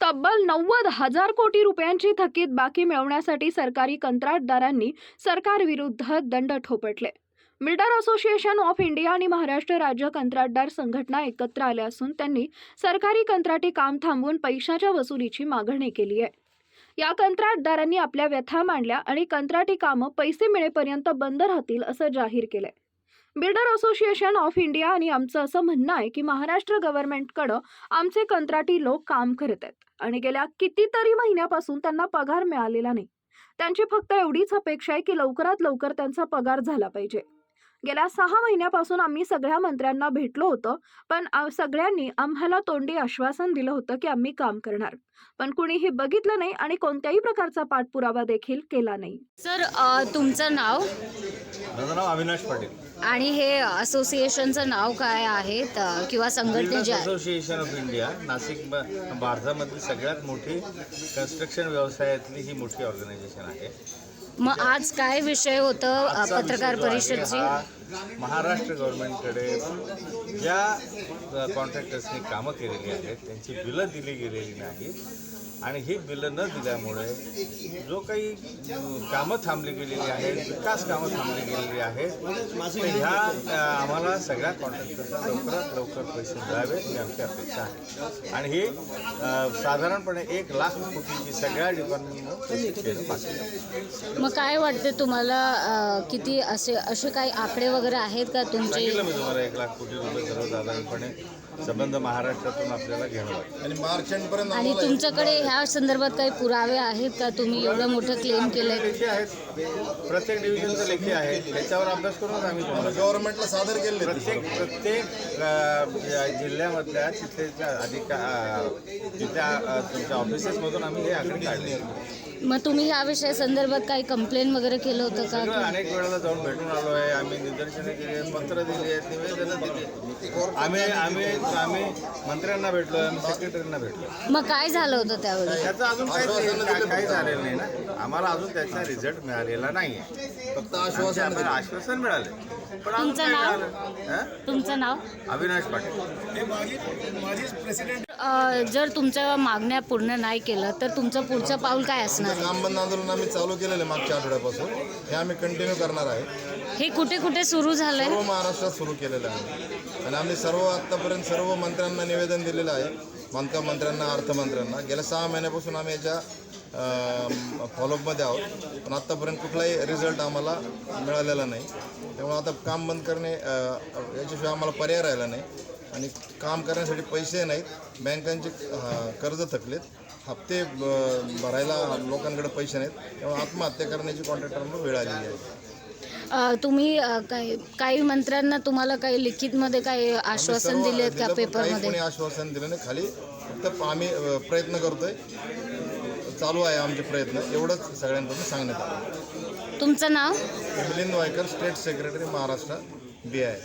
तब्बल नव्वद हजार कोटी रुपयांची थकीत बाकी मिळवण्यासाठी सरकारी कंत्राटदारांनी सरकारविरुद्ध दंड ठोपटले. बिल्डर असोसिएशन ऑफ इंडिया आणि महाराष्ट्र राज्य कंत्राटदार संघटना एकत्र आल्या असून त्यांनी सरकारी कंत्राटी काम थांबवून पैशाच्या वसुलीची मागणी केली आहे. या कंत्राटदारांनी आपल्या व्यथा मांडल्या आणि कंत्राटी कामं पैसे मिळेपर्यंत बंद राहतील असं जाहीर केलंय. बिल्डर असोसिएशन ऑफ इंडिया आणि आमचं असं म्हणणं आहे की महाराष्ट्र गव्हर्नमेंटकडं आमचे कंत्राटी लोक काम करत आहेत. आणि गेल्या कितीतरी महिन्यापासून त्यांना पगार मिळालेला नाही. त्यांची फक्त एवढीच अपेक्षा आहे की लवकरात लवकर त्यांचा पगार झाला पाहिजे. गेल्या सहा महिन्यापासून आम्ही सगळ्या मंत्र्यांना भेटलो होतो पण सगळ्यांनी आम्हाला तोंडी आश्वासन दिलं होतं की आम्ही काम करणार. पण कुणीही बघितलं नाही आणि कोणत्याही प्रकारचा पाठपुरावा देखील केला नाही. सर तुमचं नाव? माझं नाव अविनाश पाटील. आणि हे असोसिएशनचं नाव काय आहे? त- किंवा संघटने बिल्डर्स जे आहे असोसिएशन ऑफ इंडिया नाशिक ब- भारतामधली सगळ्यात मोठी कन्स्ट्रक्शन व्यवसायातली ही मोठी ऑर्गनायझेशन आहे. मग आज काय विषय होतं अ, आजचा पत्रकार विषय जो आहे परिषदची? हा महाराष्ट्र गव्हर्नमेंटकडे ज्या कॉन्ट्रॅक्टर्सनी कामं केलेली आहेत त्यांची बिलं दिली गेलेली नाहीत. आणि ही बिलं न दिल्यामुळे जो काही कामं थांबली गेलेली आहेत विकास कामं थांबली गेलेली आहेत ह्या आम्हाला सगळ्या कॉन्ट्रॅक्टर्सना लवकरात लवकर पैसे मिळावे ही आमची अपेक्षा आहे. आणि ही साधारणपणे एक लाख कोटीची सगळ्या डिपार्टमेंटनं मग काय वाटते तुम्हाला किती असे असे काही आकडे वगैरे आहेत का तुमचे? मी तुम्हाला एक लाख कोटी रुपये सर्वसाधारणपणे संबंध महाराष्ट्रातून आपल्याला घ्यावं लागेल आणि मार्च आणि तुमच्याकडे ह्या संदर्भात काही पुरावे आहेत का? तुम्ही एवढं मोठं क्लेम केलंय. लेखी आहेत. प्रत्येक डिव्हिजनचं लेखी आहे. त्याच्यावर अभ्यास करूनच आम्ही गव्हर्नमेंटला सादर केले प्रत्येक प्रत्येक या जिल्ह्यामधल्या तिथल्या अधिका अ, तिथल्या तुमच्या ऑफिसेसमधून आम्ही हे आकडे काढले. मग तुम्ही ह्या विषया संदर्भात काही कंप्लेंट वगैरे केलं होतं का? अनेक वेळेला जाऊन भेटून आलो आहे. आम्ही निदर्शनं केली आहेत पत्र दिली आहेत निवेदनं दिली. आम्ही आम्ही आम्ही मंत्र्यांना भेटलो आम्ही सेक्रेटरींना भेटलो. मग काय झालं होतं त्यावेळी त्याचं अजून काही काही झालेलं नाही ना? आम्हाला अजून त्याचा रिझल्ट मिळालेला नाही आहे फक्त आश्वासन आश्वासन मिळाले. पण अजून तुमचं नाव? मिळालं हं? तुमचं नाव? अविनाश पाटील. जर तुमच्या मागण्या पूर्ण नाही केलं तर तुमचं पुढचं पाऊल काय असणार आहे? काम बंद आंदोलन आम्ही चालू केलेलं आहे मागच्या आठवड्यापासून. हे आम्ही कंटिन्यू करणार आहे. हे कुठे कुठे सुरू झालंय? सर्व महाराष्ट्रात सुरू केलेलं आहे आणि आम्ही सर्व आत्तापर्यंत सर्व मंत्र्यांना निवेदन दिलेलं आहे. बांधकाम मंत्र्यांना अर्थमंत्र्यांना. गेल्या सहा महिन्यापासून आम्ही याच्या फॉलोअपमध्ये आहोत. पण आत्तापर्यंत कुठलाही रिझल्ट आम्हाला मिळालेला नाही. त्यामुळे आता काम बंद करणे याच्याशिवाय आम्हाला पर्याय राहिला नाही. आणि काम करण्यासाठी पैसे नाहीत. बँकांचे कर्ज थकलेत. हप्ते भरायला लोकांकडे पैसे नाहीत. त्यामुळे आत्महत्या करण्याची कॉन्ट्रॅक्टरांना वेळ आलेली आहे. तुम्ही काही काही मंत्र्यांना तुम्हाला काही लिखितमध्ये काही आश्वासन दिलं, का पण काही पेपरमध्ये? आश्वासन दिलं नाही. खाली फक्त आम्ही प्रयत्न करतोय. चालू आहे आमचे प्रयत्न. एवढंच सगळ्यांकडून सांगण्यात आलं. तुमचं नाव? Milind Waikar state secretary Maharashtra B I.